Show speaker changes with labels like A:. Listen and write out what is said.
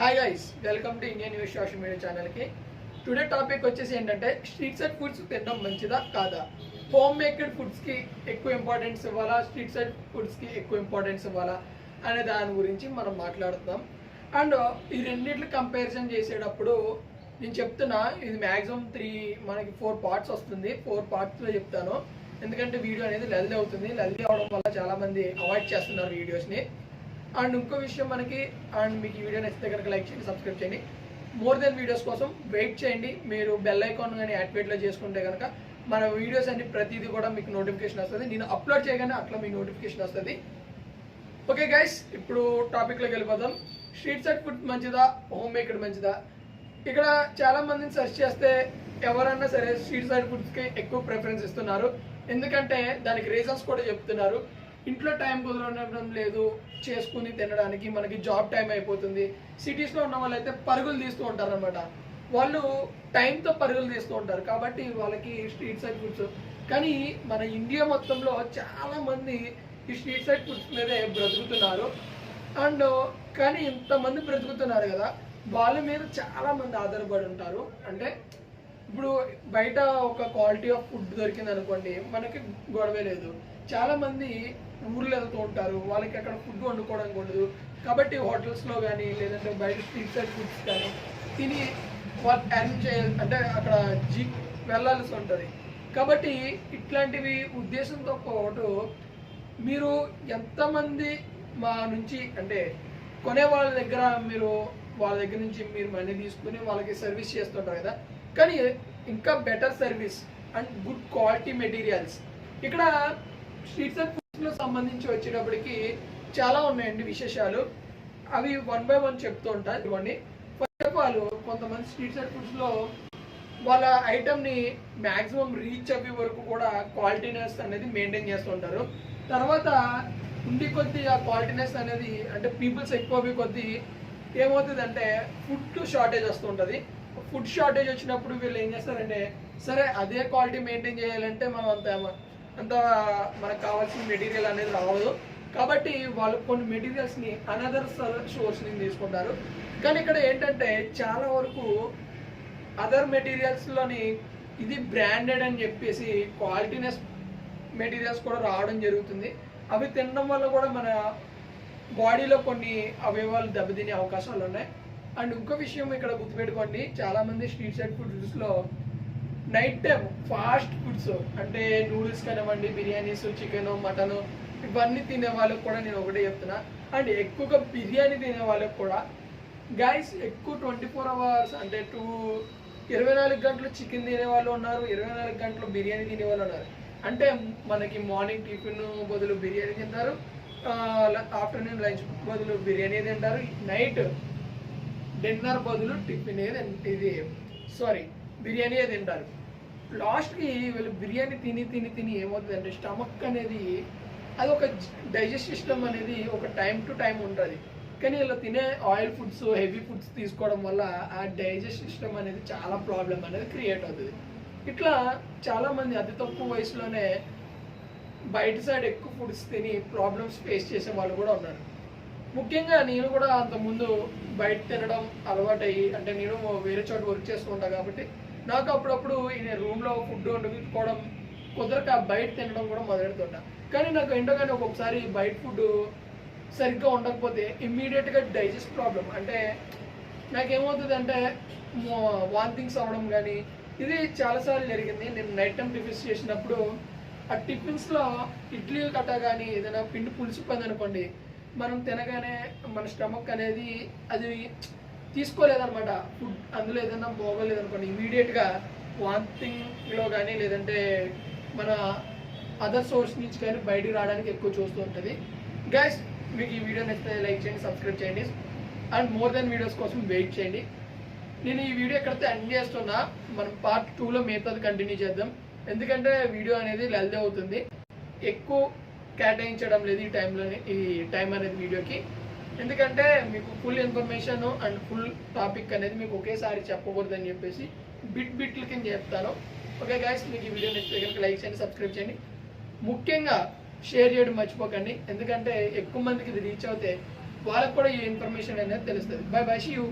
A: Hi guys welcome to Indian news social media ఛానల్కి today topic వచ్చేసి ఏంటంటే street side foods తినడం మంచిదా కాదా? హోమ్ మేకెడ్ ఫుడ్స్కి ఎక్కువ ఇంపార్టెన్స్ ఇవ్వాలా? స్ట్రీట్ సైడ్ ఫుడ్స్కి ఎక్కువ ఇంపార్టెన్స్ ఇవ్వాలా? అనే దాని గురించి మనం మాట్లాడుతున్నాం అండ్ uh, ఈ రెండింటిని కంపారిజన్ చేసేటప్పుడు నేను చెప్తున్నా ఇది మ్యాక్సిమం త్రీ మనకి ఫోర్ పార్ట్స్ వస్తుంది. ఫోర్ పార్ట్స్లో చెప్తాను. ఎందుకంటే వీడియో అనేది లల్ది అవుతుంది. లల్ది అవడం వల్ల చాలామంది అవాయిడ్ చేస్తున్నారు వీడియోస్ని అండ్ ఇంకో విషయం మనకి అండ్ మీకు ఈ వీడియో నచ్చితే కనుక లైక్ చేయండి సబ్స్క్రైబ్ చేయండి. మోర్ దెన్ వీడియోస్ కోసం వెయిట్ చేయండి. మీరు బెల్ ఐకాన్ కానీ యాక్టివేట్లో చేసుకుంటే కనుక మన వీడియోస్ అన్ని ప్రతిదీ కూడా మీకు నోటిఫికేషన్ వస్తుంది. నేను అప్లోడ్ చేయగానే అట్లా మీకు నోటిఫికేషన్ వస్తుంది. ఓకే గైస్ ఇప్పుడు టాపిక్లోకి వెళ్ళిపోదాం. స్ట్రీట్ సైడ్ ఫుడ్ మంచిదా? హోమ్ మేకడ్ మంచిదా? ఇక్కడ చాలా మందిని సెర్చ్ చేస్తే ఎవరన్నా సరే స్ట్రీట్ సైడ్ ఫుడ్స్కి ఎక్కువ ప్రిఫరెన్స్ ఇస్తున్నారు. ఎందుకంటే దానికి రీజన్స్ కూడా చెప్తున్నారు. ఇంట్లో టైం కుదరడం లేదు చేసుకుని తినడానికి మనకి జాబ్ టైం అయిపోతుంది. సిటీస్లో ఉన్న వాళ్ళు అయితే పరుగులు తీస్తూ ఉంటారు అనమాట వాళ్ళు టైంతో పరుగులు తీస్తూ ఉంటారు. కాబట్టి వాళ్ళకి స్ట్రీట్ సైడ్ ఫుడ్స్ కానీ మన ఇండియా మొత్తంలో చాలా మంది ఈ స్ట్రీట్ సైడ్ ఫుడ్స్ మీదే బ్రతుకుతున్నారు. అండ్ కానీ ఇంతమంది బ్రతుకుతున్నారు కదా వాళ్ళ మీద చాలా మంది ఆధారపడి ఉంటారు. అంటే ఇప్పుడు బయట ఒక క్వాలిటీ ఆఫ్ ఫుడ్ దొరికింది అనుకోండి మనకి గొడవే లేదు. చాలా మంది ఊర్లు వెళ్తూ ఉంటారు వాళ్ళకి అక్కడ ఫుడ్ వండుకోవడానికి ఉండదు కాబట్టి హోటల్స్లో కానీ లేదంటే బయట స్ట్రీట్ సైడ్ ఫుడ్స్ కానీ తిని వాళ్ళు అరేంజ్ చేయాలి అంటే అక్కడ జీ వెళ్ళాల్సి ఉంటుంది. కాబట్టి ఇట్లాంటివి ఉద్దేశంతో పాటు మీరు ఎంతమంది మా నుంచి అంటే కొనే వాళ్ళ దగ్గర మీరు వాళ్ళ దగ్గర నుంచి మీరు మనీ తీసుకుని వాళ్ళకి సర్వీస్ చేస్తుంటారు కదా కానీ ఇంకా better service and good quality materials ఇక్కడ స్ట్రీట్ అండ్ ఫుడ్స్లో సంబంధించి వచ్చేటప్పటికి చాలా ఉన్నాయండి విశేషాలు. అవి వన్ బై వన్ చెప్తూ ఉంటారు ఇవ్వండి. ఫస్ట్ ఆఫ్ ఆల్ కొంతమంది స్ట్రీట్ అండ్ ఫుడ్స్లో వాళ్ళ ఐటమ్ని మ్యాక్సిమం రీచ్ అయ్యే వరకు కూడా క్వాలిటీనెస్ అనేది మెయింటైన్ చేస్తుంటారు తర్వాత ఉండి కొద్దీ ఆ క్వాలిటీనెస్ అనేది అంటే పీపుల్స్ ఎక్కువ కొద్దీ ఏమవుతుంది అంటే ఫుడ్ షార్టేజ్ వస్తుంటుంది ఫుడ్ షార్టేజ్ వచ్చినప్పుడు వీళ్ళు ఏం చేస్తారంటే సరే అదే క్వాలిటీ మెయింటైన్ చేయాలంటే మనం అంత అంత మనకు కావాల్సిన మెటీరియల్ అనేది రావదు. కాబట్టి వాళ్ళు కొన్ని మెటీరియల్స్ని అనదర్ సోర్స్ నుంచి తీసుకుంటారు. కానీ ఇక్కడ ఏంటంటే చాలా వరకు అదర్ మెటీరియల్స్లోని ఇది బ్రాండెడ్ అని చెప్పేసి క్వాలిటీనెస్ మెటీరియల్స్ కూడా రావడం జరుగుతుంది. అవి తినడం వల్ల కూడా మన బాడీలో కొన్ని అవయవాలు దెబ్బతినే అవకాశాలు ఉన్నాయి అండ్ ఇంకో విషయం ఇక్కడ గుర్తుపెట్టుకోండి. చాలా మంది స్ట్రీట్ సైడ్ ఫుడ్స్లో నైట్ టైం ఫాస్ట్ ఫుడ్స్ అంటే నూడిల్స్ కానివ్వండి బిర్యానీస్ చికెన్ మటన్ ఇవన్నీ తినే వాళ్ళకు కూడా నేను ఒకటే చెప్తున్నా. అండ్ ఎక్కువగా బిర్యానీ తినే వాళ్ళకు కూడా గైస్ ఎక్కువ ట్వంటీ ఫోర్ అవర్స్ అంటే టూ ఇరవై నాలుగు గంటలు చికెన్ తినే వాళ్ళు ఉన్నారు ఇరవై నాలుగు గంటలు బిర్యానీ తినే వాళ్ళు ఉన్నారు. అంటే మనకి మార్నింగ్ టిఫిన్ బదులు బిర్యానీ తింటారు ఆఫ్టర్నూన్ లంచ్ బదులు బిర్యానీ తింటారు నైట్ డిన్నర్ బదులు టిఫిన్ ఇది సారీ బిర్యానీ తింటారు. లాస్ట్కి వీళ్ళు బిర్యానీ తిని తిని తిని ఏమవుతుందంటే స్టమక్ అనేది అది ఒక డైజెస్ట్ సిస్టమ్ అనేది ఒక టైం టు టైం ఉంటుంది. కానీ ఇలా తినే ఆయిల్ ఫుడ్స్ హెవీ ఫుడ్స్ తీసుకోవడం వల్ల ఆ డైజెస్ట్ సిస్టమ్ అనేది చాలా ప్రాబ్లం అనేది క్రియేట్ అవుతుంది. ఇట్లా చాలామంది అతి తక్కువ వయసులోనే బయట సైడ్ ఎక్కువ ఫుడ్స్ తిని ప్రాబ్లమ్స్ ఫేస్ చేసే వాళ్ళు కూడా ఉన్నారు. ముఖ్యంగా నేను కూడా అంతకుముందు బయట తినడం అలవాటయ్యి అంటే నేను వేరే చోట వర్క్ చేస్తుంటా కాబట్టి నాకు అప్పుడప్పుడు ఈ రూమ్లో ఫుడ్ వండుకోవడం కుదరక బయట తినడం కూడా మొదలెడుతుంటా. కానీ నాకు ఏంటో కానీ ఒక్కొక్కసారి బయట ఫుడ్ సరిగ్గా ఉండకపోతే ఇమ్మీడియట్గా డైజెస్ట్ ప్రాబ్లం అంటే నాకేమవుతుంది అంటే వాంతింగ్స్ అవ్వడం కానీ ఇది చాలాసార్లు జరిగింది. నేను నైట్ టైం టిఫిన్స్ చేసినప్పుడు ఆ టిఫిన్స్లో ఇడ్లీ కట్ట కానీ ఏదైనా పిండి పులిసిపోయింది అనుకోండి మనం తినగానే మన స్టమక్ అనేది అది తీసుకోలేదనమాట ఫుడ్ అందులో ఏదైనా బాగోలేదు అనుకోండి ఇమీడియట్గా వాంతింగ్లో కానీ లేదంటే మన అదర్ సోర్స్ నుంచి కానీ బయటికి రావడానికి ఎక్కువ చూస్తూ ఉంటుంది. గైస్ మీకు ఈ వీడియో నచ్చితే లైక్ చేయండి సబ్స్క్రైబ్ చేయండి. అండ్ మోర్ దెన్ వీడియోస్ కోసం వెయిట్ చేయండి. నేను ఈ వీడియో ఎక్కడితే ఎండ్ చేస్తున్నా. మనం పార్ట్ టూలో మిగతాది కంటిన్యూ చేద్దాం. ఎందుకంటే వీడియో అనేది లెల్దే అవుతుంది. ఎక్కువ కేటాయించడం లేదు ఈ టైంలోనే ఈ టైం అనేది వీడియోకి. ఎందుకంటే మీకు full information and full topic అనేది మీకు ఒకేసారి చెప్పకూడదని చెప్పేసి బిట్ బిట్ల కింద చెప్తాను. ఓకే గాయస్ మీకు ఈ వీడియో నచ్చితే కనుక లైక్ చేయండి సబ్స్క్రైబ్ చేయండి. ముఖ్యంగా షేర్ చేయడం మర్చిపోకండి. ఎందుకంటే ఎక్కువ మందికి ఇది రీచ్ అవుతే వాళ్ళకు కూడా ఈ ఇన్ఫర్మేషన్ అనేది తెలుస్తుంది. By by she you